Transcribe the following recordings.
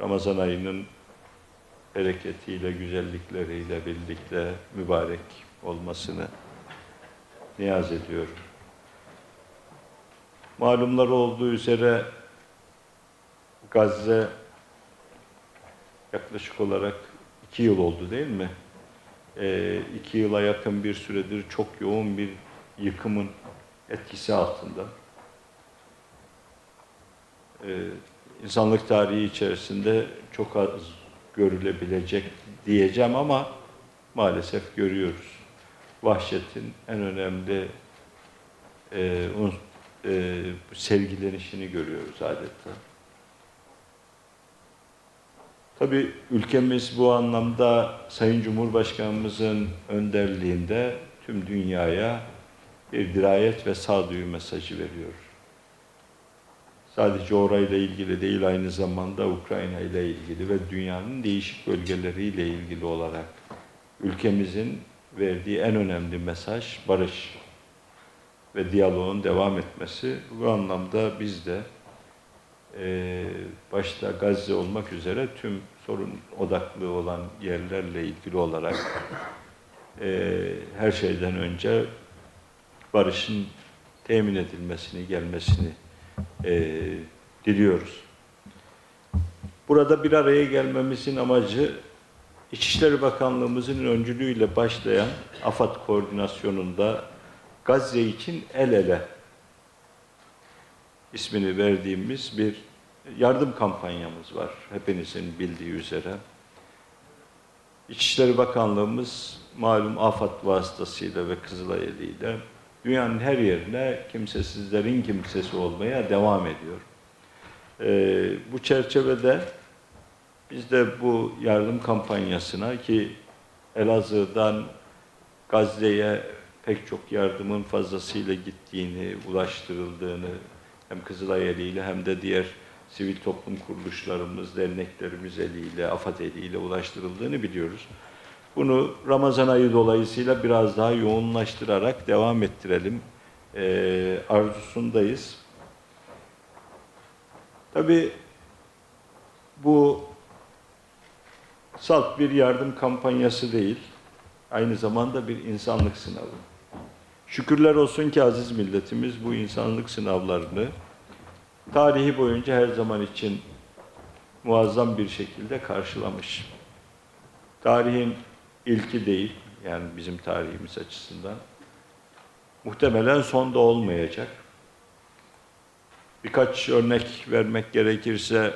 Ramazan ayının bereketiyle, güzellikleriyle birlikte mübarek olmasını niyaz ediyorum. Malumlar olduğu üzere Gazze yaklaşık olarak iki yıl oldu değil mi? Ee, iki yıla yakın bir süredir çok yoğun bir yıkımın etkisi altında. Ee, insanlık tarihi içerisinde çok az görülebilecek diyeceğim ama maalesef görüyoruz. Vahşetin en önemli e, un- e, sergilenişini görüyoruz adeta. Tabii ülkemiz bu anlamda Sayın Cumhurbaşkanımızın önderliğinde tüm dünyaya bir dirayet ve sağduyu mesajı veriyor. Sadece orayla ilgili değil aynı zamanda Ukrayna ile ilgili ve dünyanın değişik bölgeleriyle ilgili olarak ülkemizin verdiği en önemli mesaj barış ve diyaloğun devam etmesi. Bu anlamda biz de e, başta Gazze olmak üzere tüm sorun odaklı olan yerlerle ilgili olarak e, her şeyden önce barışın temin edilmesini, gelmesini e, diliyoruz. Burada bir araya gelmemizin amacı İçişleri Bakanlığımızın öncülüğüyle başlayan AFAD koordinasyonunda Gazze için el ele ismini verdiğimiz bir yardım kampanyamız var. Hepinizin bildiği üzere. İçişleri Bakanlığımız malum AFAD vasıtasıyla ve Kızılay eliyle dünyanın her yerine kimsesizlerin kimsesi olmaya devam ediyor. Ee, bu çerçevede biz de bu yardım kampanyasına ki Elazığ'dan Gazze'ye pek çok yardımın fazlasıyla gittiğini, ulaştırıldığını hem Kızılay eliyle hem de diğer sivil toplum kuruluşlarımız, derneklerimiz eliyle, AFAD eliyle ulaştırıldığını biliyoruz. Bunu Ramazan ayı dolayısıyla biraz daha yoğunlaştırarak devam ettirelim ee, arzusundayız. Tabii bu salt bir yardım kampanyası değil, aynı zamanda bir insanlık sınavı. Şükürler olsun ki aziz milletimiz bu insanlık sınavlarını tarihi boyunca her zaman için muazzam bir şekilde karşılamış. Tarihin ilki değil, yani bizim tarihimiz açısından. Muhtemelen sonda olmayacak. Birkaç örnek vermek gerekirse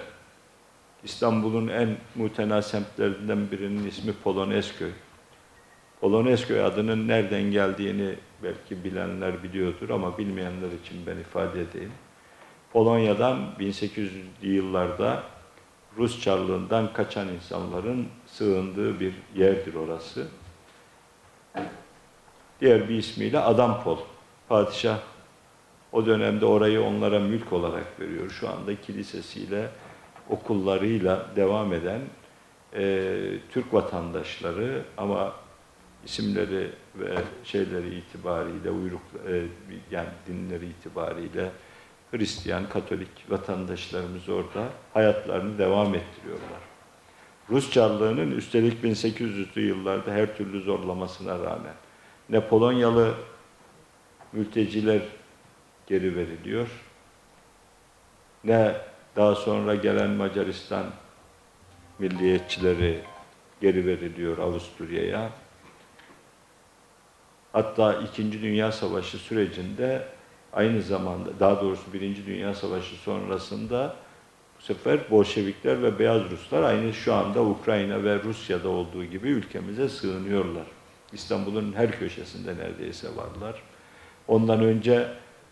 İstanbul'un en muhtena semtlerinden birinin ismi Polonezköy. Polonezköy adının nereden geldiğini belki bilenler biliyordur ama bilmeyenler için ben ifade edeyim. Polonya'dan 1800'lü yıllarda Rus Çarlığından kaçan insanların sığındığı bir yerdir orası. Diğer bir ismiyle Adampol. Padişah o dönemde orayı onlara mülk olarak veriyor. Şu anda kilisesiyle, okullarıyla devam eden e, Türk vatandaşları ama isimleri ve şeyleri itibariyle, uyruk, e, yani dinleri itibariyle Hristiyan, Katolik vatandaşlarımız orada hayatlarını devam ettiriyorlar. Rus Çarlığı'nın üstelik 1800'lü yıllarda her türlü zorlamasına rağmen ne Polonyalı mülteciler geri veriliyor, ne daha sonra gelen Macaristan milliyetçileri geri veriliyor Avusturya'ya. Hatta İkinci Dünya Savaşı sürecinde aynı zamanda, daha doğrusu Birinci Dünya Savaşı sonrasında bu sefer Bolşevikler ve Beyaz Ruslar aynı şu anda Ukrayna ve Rusya'da olduğu gibi ülkemize sığınıyorlar. İstanbul'un her köşesinde neredeyse varlar. Ondan önce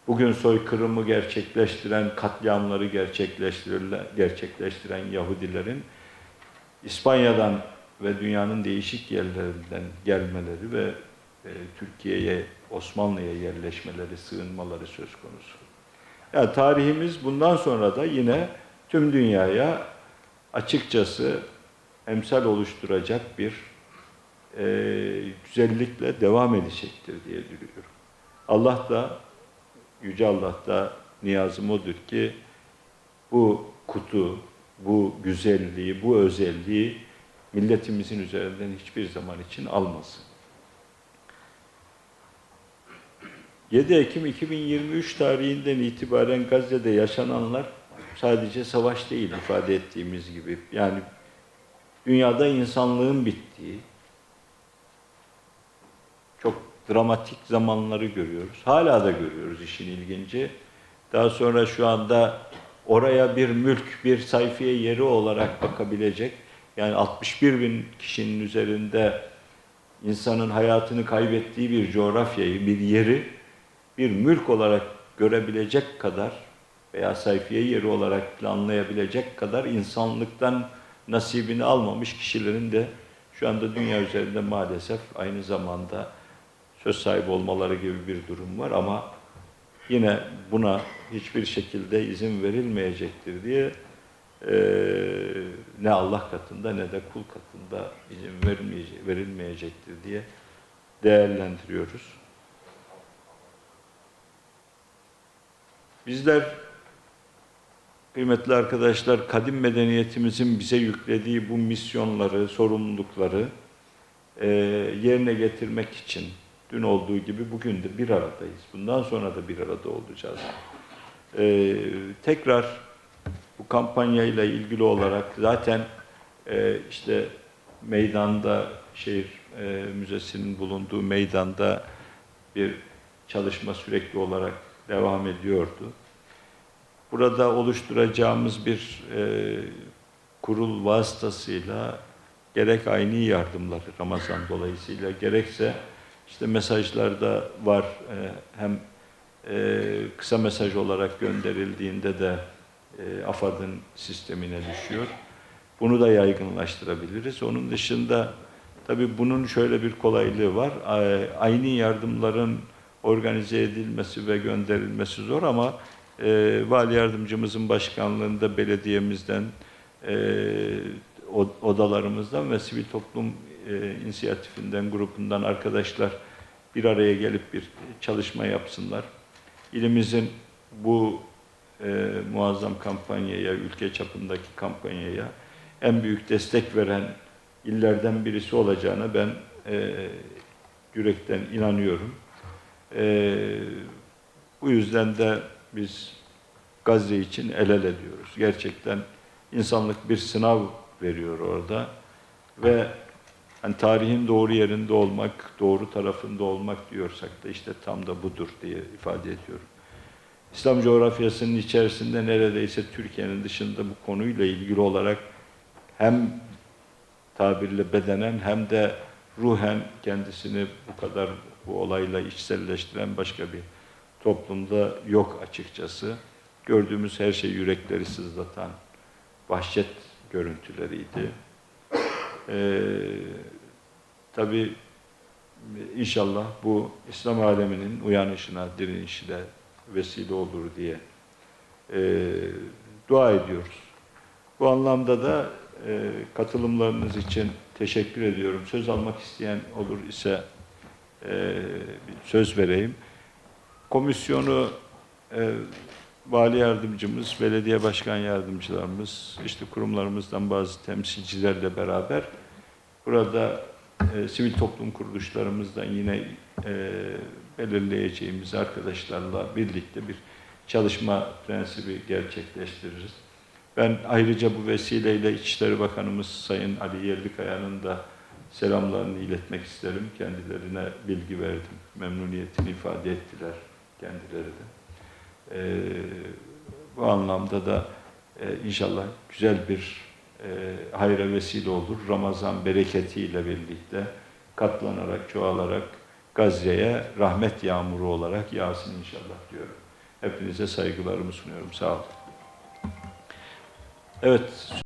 bugün soykırımı gerçekleştiren, katliamları gerçekleştiren, Yahudilerin İspanya'dan ve dünyanın değişik yerlerinden gelmeleri ve e, Türkiye'ye, Osmanlı'ya yerleşmeleri, sığınmaları söz konusu. Yani tarihimiz bundan sonra da yine tüm dünyaya açıkçası emsal oluşturacak bir e, güzellikle devam edecektir diye diliyorum. Allah da, Yüce Allah da niyazım odur ki bu kutu, bu güzelliği, bu özelliği milletimizin üzerinden hiçbir zaman için almasın. 7 Ekim 2023 tarihinden itibaren Gazze'de yaşananlar sadece savaş değil ifade ettiğimiz gibi. Yani dünyada insanlığın bittiği çok dramatik zamanları görüyoruz. Hala da görüyoruz işin ilginci. Daha sonra şu anda oraya bir mülk, bir sayfiye yeri olarak bakabilecek, yani 61 bin kişinin üzerinde insanın hayatını kaybettiği bir coğrafyayı, bir yeri bir mülk olarak görebilecek kadar veya sayfiye yeri olarak planlayabilecek kadar insanlıktan nasibini almamış kişilerin de şu anda dünya üzerinde maalesef aynı zamanda söz sahibi olmaları gibi bir durum var ama yine buna hiçbir şekilde izin verilmeyecektir diye eee, ne Allah katında ne de kul katında izin verilmeyecek, verilmeyecektir diye değerlendiriyoruz. Bizler kıymetli arkadaşlar kadim medeniyetimizin bize yüklediği bu misyonları, sorumlulukları eee, yerine getirmek için dün olduğu gibi bugün de bir aradayız. Bundan sonra da bir arada olacağız. Eee, tekrar bu kampanyayla ilgili olarak zaten eee, işte meydanda şehir eee, müzesinin bulunduğu meydanda bir çalışma sürekli olarak devam ediyordu. Burada oluşturacağımız bir eee, kurul vasıtasıyla gerek aynı yardımları Ramazan dolayısıyla gerekse işte mesajlarda var eee, hem eee, kısa mesaj olarak gönderildiğinde de eee, AFAD'ın sistemine düşüyor. Bunu da yaygınlaştırabiliriz. Onun dışında tabii bunun şöyle bir kolaylığı var. Aynı yardımların organize edilmesi ve gönderilmesi zor ama e, vali yardımcımızın başkanlığında belediyemizden, e, odalarımızdan ve sivil toplum e, inisiyatifinden, grubundan arkadaşlar bir araya gelip bir çalışma yapsınlar. İlimizin bu e, muazzam kampanyaya, ülke çapındaki kampanyaya en büyük destek veren illerden birisi olacağına ben e, yürekten inanıyorum. E, bu yüzden de biz Gazze için el ele diyoruz. Gerçekten insanlık bir sınav veriyor orada ve hani tarihin doğru yerinde olmak, doğru tarafında olmak diyorsak da işte tam da budur diye ifade ediyorum. İslam coğrafyasının içerisinde neredeyse Türkiye'nin dışında bu konuyla ilgili olarak hem tabirle bedenen hem de ruhen kendisini bu kadar bu olayla içselleştiren başka bir toplumda yok açıkçası. Gördüğümüz her şey yürekleri sızlatan vahşet görüntüleriydi. Ee, tabii inşallah bu İslam aleminin uyanışına, direnişine vesile olur diye e, dua ediyoruz. Bu anlamda da e, katılımlarınız için teşekkür ediyorum. Söz almak isteyen olur ise e, bir söz vereyim. Komisyonu e, vali yardımcımız, belediye başkan yardımcılarımız, işte kurumlarımızdan bazı temsilcilerle beraber burada e, sivil toplum kuruluşlarımızdan yine e, belirleyeceğimiz arkadaşlarla birlikte bir çalışma prensibi gerçekleştiririz. Ben ayrıca bu vesileyle İçişleri Bakanımız Sayın Ali Yerlikaya'nın da selamlarını iletmek isterim. Kendilerine bilgi verdim. Memnuniyetini ifade ettiler kendileri de. Ee, bu anlamda da e, inşallah güzel bir e, hayra vesile olur. Ramazan bereketiyle birlikte katlanarak, çoğalarak Gazze'ye rahmet yağmuru olarak yağsın inşallah diyorum. Hepinize saygılarımı sunuyorum. Sağ olun. Evet.